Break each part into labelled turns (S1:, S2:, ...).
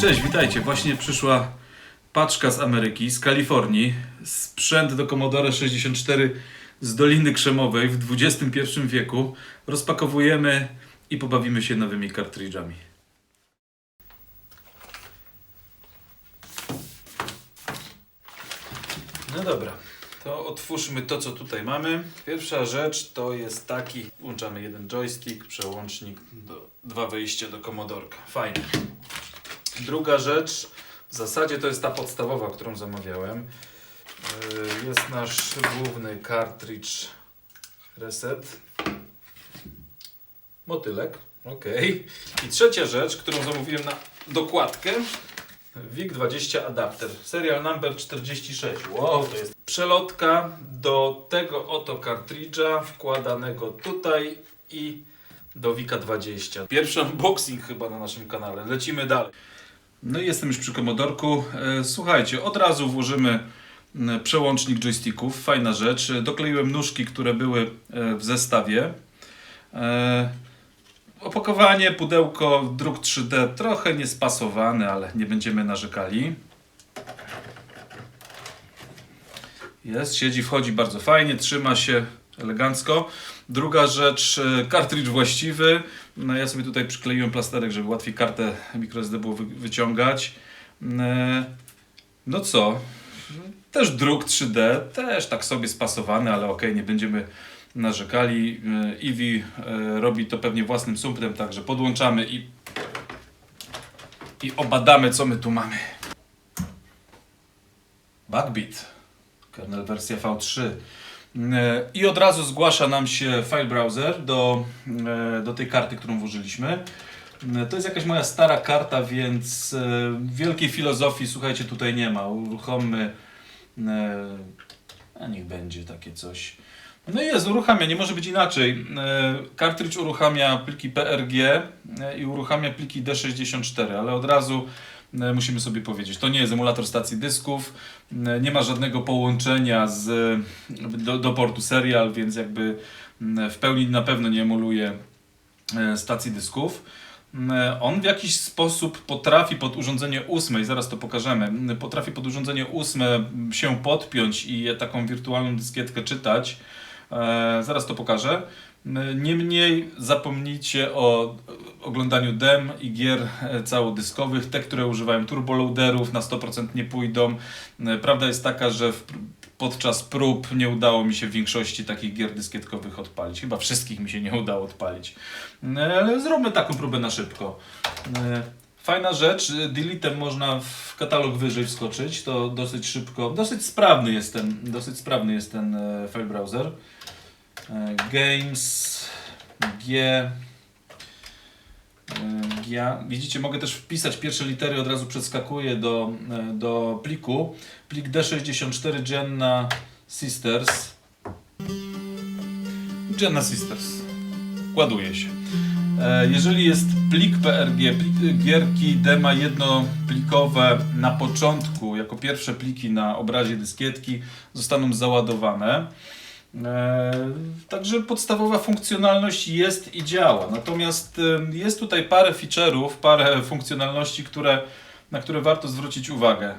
S1: Cześć, witajcie. Właśnie przyszła paczka z Ameryki, z Kalifornii. Sprzęt do Commodore 64 z Doliny Krzemowej w XXI wieku. Rozpakowujemy i pobawimy się nowymi kartridżami. No dobra, to otwórzmy to, co tutaj mamy. Pierwsza rzecz to jest taki, włączamy jeden joystick, przełącznik, do, dwa wejścia do komodorka. Fajnie. Druga rzecz, w zasadzie to jest ta podstawowa, którą zamawiałem. Yy, Jest nasz główny cartridge reset. Motylek, ok. I trzecia rzecz, którą zamówiłem na dokładkę. WIG-20 adapter, serial number 46. Wow, to jest przelotka do tego oto kartridża wkładanego tutaj i do WIGA 20. Pierwszy unboxing chyba na naszym kanale. Lecimy dalej. No i jestem już przy komodorku. E, Słuchajcie, od razu włożymy przełącznik joysticków. Fajna rzecz. Dokleiłem nóżki, które były e, w zestawie. E, Opakowanie, pudełko, druk 3D trochę niespasowane, ale nie będziemy narzekali. Jest, siedzi, wchodzi bardzo fajnie, trzyma się elegancko. Druga rzecz, e, kartridż właściwy. No ja sobie tutaj przykleiłem plasterek, żeby łatwiej kartę microSD było wy- wyciągać. E, No co? Też druk 3D, też tak sobie spasowany, ale okej, nie będziemy narzekali. Eevee e, robi to pewnie własnym sumptem, także podłączamy i, i obadamy, co my tu mamy. Backbeat, kernel wersja V3. E, I od razu zgłasza nam się file browser do, e, do tej karty, którą włożyliśmy. E, To jest jakaś moja stara karta, więc wielkiej filozofii, słuchajcie, tutaj nie ma. Uruchommy, a niech będzie takie coś. No i jest, uruchamia, nie może być inaczej. Kartridż uruchamia pliki PRG i uruchamia pliki D64, ale od razu musimy sobie powiedzieć, to nie jest emulator stacji dysków, e, nie ma żadnego połączenia z, do, do portu serial, więc jakby m, w pełni na pewno nie emuluje e, stacji dysków. M, On w jakiś sposób potrafi pod urządzenie ósme, i zaraz to pokażemy, m, potrafi pod urządzenie ósme się podpiąć i taką wirtualną dyskietkę czytać. E, zaraz to pokażę. Niemniej zapomnijcie o oglądaniu dem i gier e, całodyskowych. Te, które używają turboloaderów na 100% nie pójdą. E, Prawda jest taka, że w, podczas prób nie udało mi się w większości takich gier dyskietkowych odpalić. Chyba wszystkich mi się nie udało odpalić. E, Ale zróbmy taką próbę na szybko. Fajna rzecz, deletem można w katalog wyżej wskoczyć, to dosyć szybko, dosyć sprawny jest ten, dosyć sprawny jest ten file browser. E, Games, G, e, G. Widzicie, mogę też wpisać pierwsze litery, od razu przeskakuję do, e, do pliku. Plik D64 Jenna Sisters. Jenna Sisters. Ładuje się. E, Jeżeli jest plik PRG, plik, gierki dema jednoplikowe na początku, jako pierwsze pliki na obrazie dyskietki, zostaną załadowane. E, Także podstawowa funkcjonalność jest i działa. Natomiast e, jest tutaj parę feature'ów, parę funkcjonalności, które, na które warto zwrócić uwagę.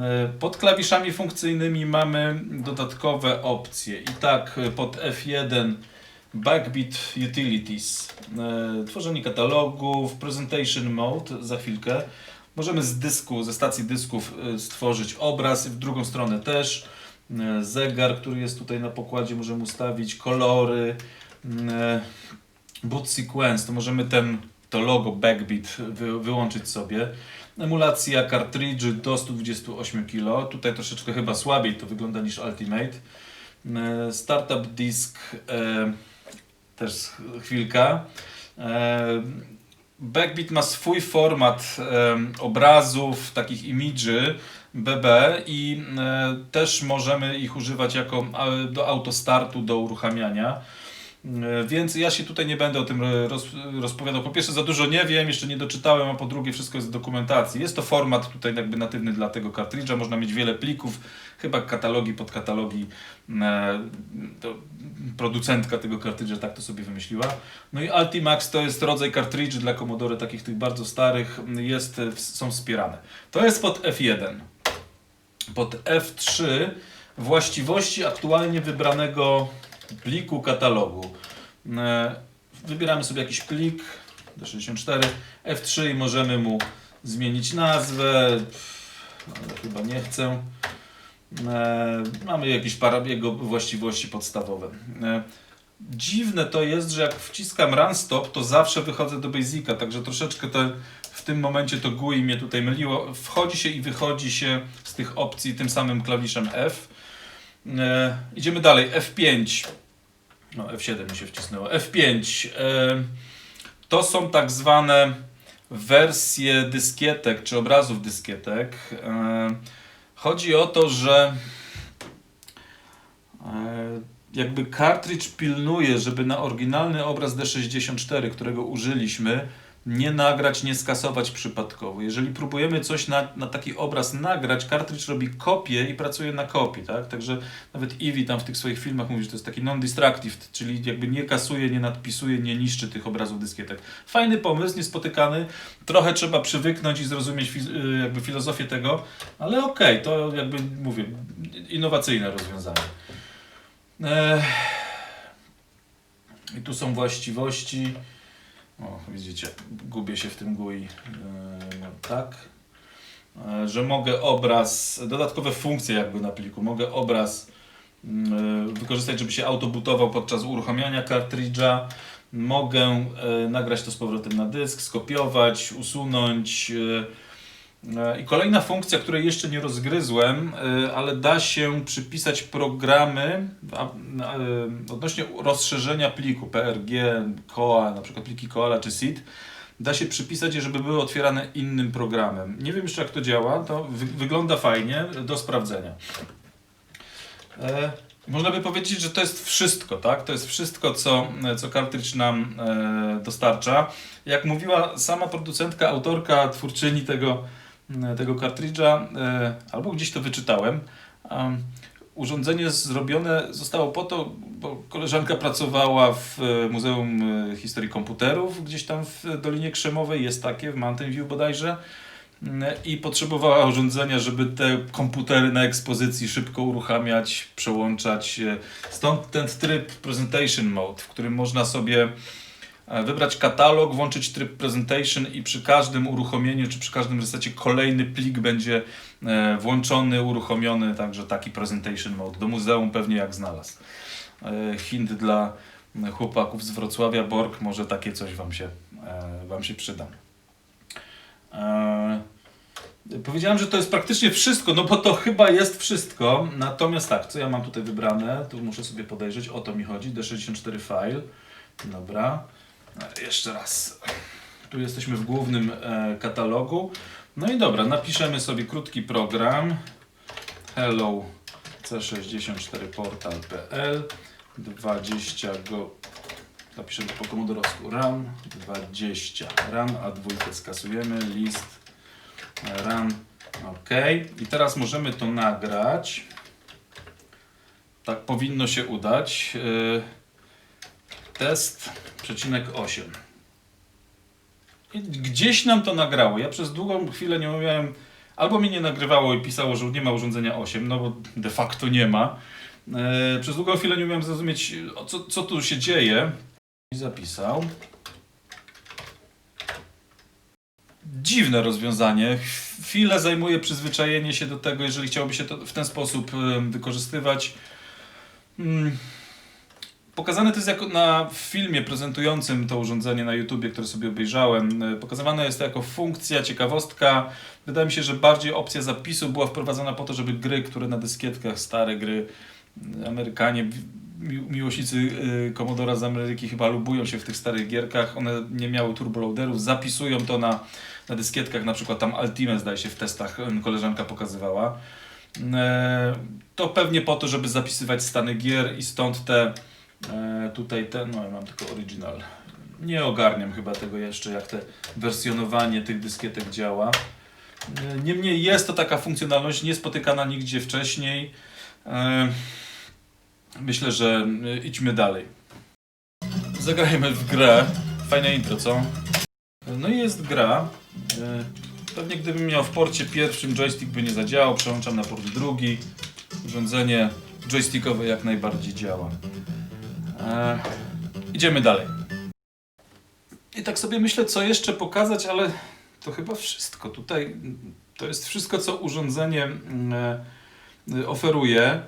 S1: E, Pod klawiszami funkcyjnymi mamy dodatkowe opcje. I tak pod F1 Backbeat Utilities, tworzenie katalogów, Presentation Mode za chwilkę. Możemy z dysku, ze stacji dysków stworzyć obraz, w drugą stronę też. E, Zegar, który jest tutaj na pokładzie, możemy ustawić kolory. e, Boot Sequence, to możemy ten, to logo Backbeat wy, wyłączyć sobie. Emulacja kartridży do 128 kg. Tutaj troszeczkę chyba słabiej to wygląda niż Ultimate. E, Startup Disk też chwilka. Backbeat ma swój format obrazów, takich imidży BB i e, też możemy ich używać jako e, do autostartu, do uruchamiania. E, Więc ja się tutaj nie będę o tym roz, rozpowiadał. Po pierwsze, za dużo nie wiem, jeszcze nie doczytałem, a po drugie, wszystko jest w dokumentacji. Jest to format tutaj jakby natywny dla tego kartridża. Można mieć wiele plików, chyba katalogi, podkatalogi. Producentka tego kartridża tak to sobie wymyśliła. No i Ultimax to jest rodzaj kartridży dla Commodore, takich tych bardzo starych, jest, są wspierane. To jest pod F1. Pod F3 właściwości aktualnie wybranego pliku katalogu. E, Wybieramy sobie jakiś plik D64 F3 i możemy mu zmienić nazwę. Ale chyba nie chcę. E, Mamy jakieś jego właściwości podstawowe. E, Dziwne to jest, że jak wciskam run stop, to zawsze wychodzę do Basica, także troszeczkę w tym momencie to GUI mnie tutaj myliło. Wchodzi się i wychodzi się z tych opcji tym samym klawiszem F. E, idziemy dalej. F5. No, F7 mi się wcisnęło. F5. E, to są tak zwane wersje dyskietek, czy obrazów dyskietek. E, chodzi o to, że e, jakby cartridge pilnuje, żeby na oryginalny obraz D64, którego użyliśmy, nie nagrać, nie skasować przypadkowo. Jeżeli próbujemy coś na, na taki obraz nagrać, cartridge robi kopię i pracuje na kopii, tak? Także nawet Eevee tam w tych swoich filmach mówi, że to jest taki non-destructive, czyli jakby nie kasuje, nie nadpisuje, nie niszczy tych obrazów dyskietek. Fajny pomysł, niespotykany. Trochę trzeba przywyknąć i zrozumieć fi- y, jakby filozofię tego, ale okej, to jakby mówię, innowacyjne rozwiązanie. I tu są właściwości. O, widzicie, gubię się w tym GUI. Yy, tak. Yy, że mogę obraz, dodatkowe funkcje jakby na pliku. Mogę obraz yy, wykorzystać, żeby się autobutował podczas uruchamiania kartridża. Mogę yy, nagrać to z powrotem na dysk, skopiować, usunąć. Yy, i kolejna funkcja, której jeszcze nie rozgryzłem, y, ale da się przypisać programy y, odnośnie rozszerzenia pliku PRG, COA, na przykład pliki Koala czy SID, da się przypisać je, żeby były otwierane innym programem. Nie wiem jeszcze jak to działa, to wy wygląda fajnie, do sprawdzenia. E, można by powiedzieć, że to jest wszystko, tak? To jest wszystko, co, co cartridge nam e, dostarcza. Jak mówiła sama producentka, autorka, twórczyni tego, tego kartridża, e, albo gdzieś to wyczytałem. em, Urządzenie zrobione zostało po to, bo koleżanka pracowała w e, Muzeum e, Historii Komputerów, gdzieś tam w Dolinie Krzemowej, jest takie, w Mountain View bodajże, i potrzebowała urządzenia, żeby te komputery na ekspozycji szybko uruchamiać, przełączać. e, Stąd ten tryb Presentation Mode, w którym można sobie e, wybrać katalog, włączyć tryb Presentation i przy każdym uruchomieniu czy przy każdym resecie kolejny plik będzie e, włączony, uruchomiony, także taki Presentation Mode. Do muzeum pewnie jak znalazł. E, Hint dla chłopaków z Wrocławia, Borg, może takie coś Wam się, e, wam się przyda. E, Powiedziałem, że to jest praktycznie wszystko, no bo to chyba jest wszystko. Natomiast tak, co ja mam tutaj wybrane? Tu muszę sobie podejrzeć, o to mi chodzi. D64 file. Dobra. E, Jeszcze raz. Tu jesteśmy w głównym e, katalogu. No i dobra, napiszemy sobie krótki program. Hello c64portal.pl 20 go napiszemy po komodorowsku RAM 20 RAM, a dwójkę skasujemy, list RAM, ok. I teraz możemy to nagrać. Tak powinno się udać. Yy, Test przecinek 8. I gdzieś nam to nagrało. Ja przez długą chwilę nie umiałem, albo mi nie nagrywało i pisało, że nie ma urządzenia 8, no bo de facto nie ma. Yy, Przez długą chwilę nie umiałem zrozumieć, co, co tu się dzieje. I zapisał. Dziwne rozwiązanie. Chwilę zajmuje przyzwyczajenie się do tego, jeżeli chciałoby się to w ten sposób wykorzystywać. Mm. Pokazane to jest jako na filmie prezentującym to urządzenie na YouTubie, które sobie obejrzałem. E, Pokazywane jest to jako funkcja, ciekawostka. Wydaje mi się, że bardziej opcja zapisu była wprowadzona po to, żeby gry, które na dyskietkach, stare gry, y, Amerykanie, mi- miłośnicy y, Commodora z Ameryki chyba lubują się w tych starych gierkach. One nie miały turboloaderów, zapisują to na, na dyskietkach, na przykład tam Ultimate zdaje się w testach koleżanka pokazywała. E, To pewnie po to, żeby zapisywać stany gier i stąd te tutaj ten, no ja mam tylko oryginal. Nie ogarniam chyba tego jeszcze, jak te wersjonowanie tych dyskietek działa. E, Niemniej jest to taka funkcjonalność niespotykana nigdzie wcześniej. E, Myślę, że e, idźmy dalej. Zagrajmy w grę. Fajne intro, co? No i jest gra. E, Pewnie gdybym miał w porcie pierwszym joystick by nie zadziałał, przełączam na port drugi. Urządzenie joystickowe jak najbardziej działa. E, idziemy dalej. I tak sobie myślę, co jeszcze pokazać, ale to chyba wszystko. Tutaj to jest wszystko, co urządzenie mm, e, oferuje.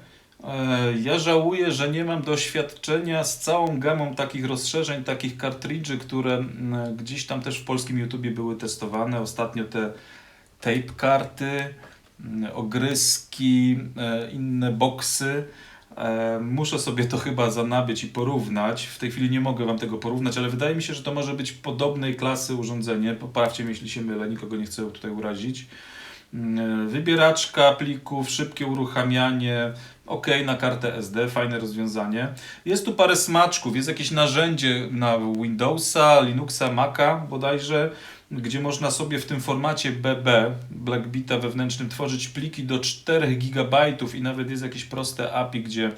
S1: E, Ja żałuję, że nie mam doświadczenia z całą gamą takich rozszerzeń, takich kartridży, które mm, gdzieś tam też w polskim YouTubie były testowane. Ostatnio te tape karty, mm, ogryski, inne boksy. E, Muszę sobie to chyba zanabyć i porównać. W tej chwili nie mogę Wam tego porównać, ale wydaje mi się, że to może być podobnej klasy urządzenie. Poprawcie mnie, jeśli się mylę, nikogo nie chcę tutaj urazić. Mm, Wybieraczka plików, szybkie uruchamianie, ok na kartę SD, fajne rozwiązanie. Jest tu parę smaczków, jest jakieś narzędzie na Windowsa, Linuxa, Maca bodajże, gdzie można sobie w tym formacie BB, Blackbita wewnętrznym, tworzyć pliki do 4 GB i nawet jest jakieś proste API, gdzie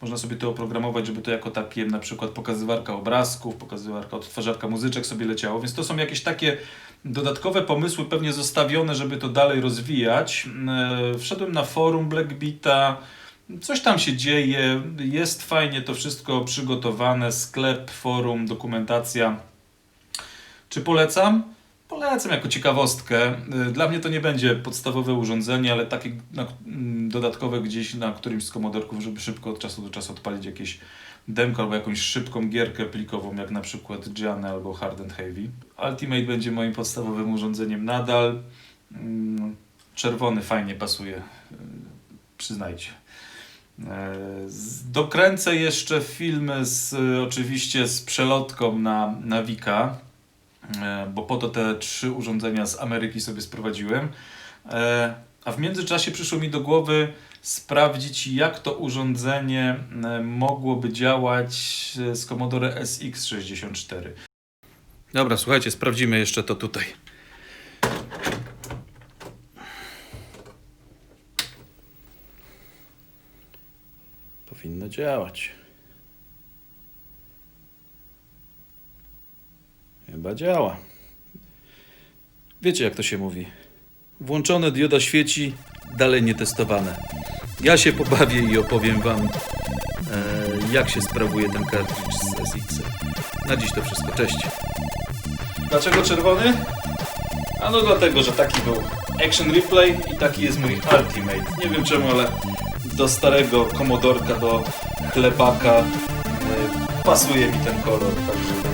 S1: można sobie to oprogramować, żeby to jako takie na przykład pokazywarka obrazków, pokazywarka odtwarzarka muzyczek sobie leciało, więc to są jakieś takie dodatkowe pomysły pewnie zostawione, żeby to dalej rozwijać. E, Wszedłem na forum Blackbita, coś tam się dzieje, jest fajnie to wszystko przygotowane, sklep, forum, dokumentacja. Czy polecam? Polecam jako ciekawostkę. Y, Dla mnie to nie będzie podstawowe urządzenie, ale takie na, mm, dodatkowe gdzieś na którymś z komodorków, żeby szybko od czasu do czasu odpalić jakieś demko albo jakąś szybką gierkę plikową, jak na przykład Gianna albo Hard and Heavy. Ultimate będzie moim podstawowym urządzeniem nadal. Mm, Czerwony fajnie pasuje, y, przyznajcie. Z- Dokręcę jeszcze filmy z, oczywiście z przelotką na, na Wika, bo po to te trzy urządzenia z Ameryki sobie sprowadziłem. E, A w międzyczasie przyszło mi do głowy sprawdzić, jak to urządzenie e, mogłoby działać e, z Commodore SX64. Dobra, słuchajcie, sprawdzimy jeszcze to tutaj. Powinno działać. Chyba działa. Wiecie, jak to się mówi. Włączone dioda świeci, dalej nietestowane. Ja się pobawię i opowiem Wam, e, jak się sprawuje ten kartridż z SX. Na dziś to wszystko. Cześć. Dlaczego czerwony? A no dlatego, że taki był Action Replay i taki jest mój Ultimate. Nie wiem czemu, ale do starego komodorka, do chlebaka e, pasuje mi ten kolor, także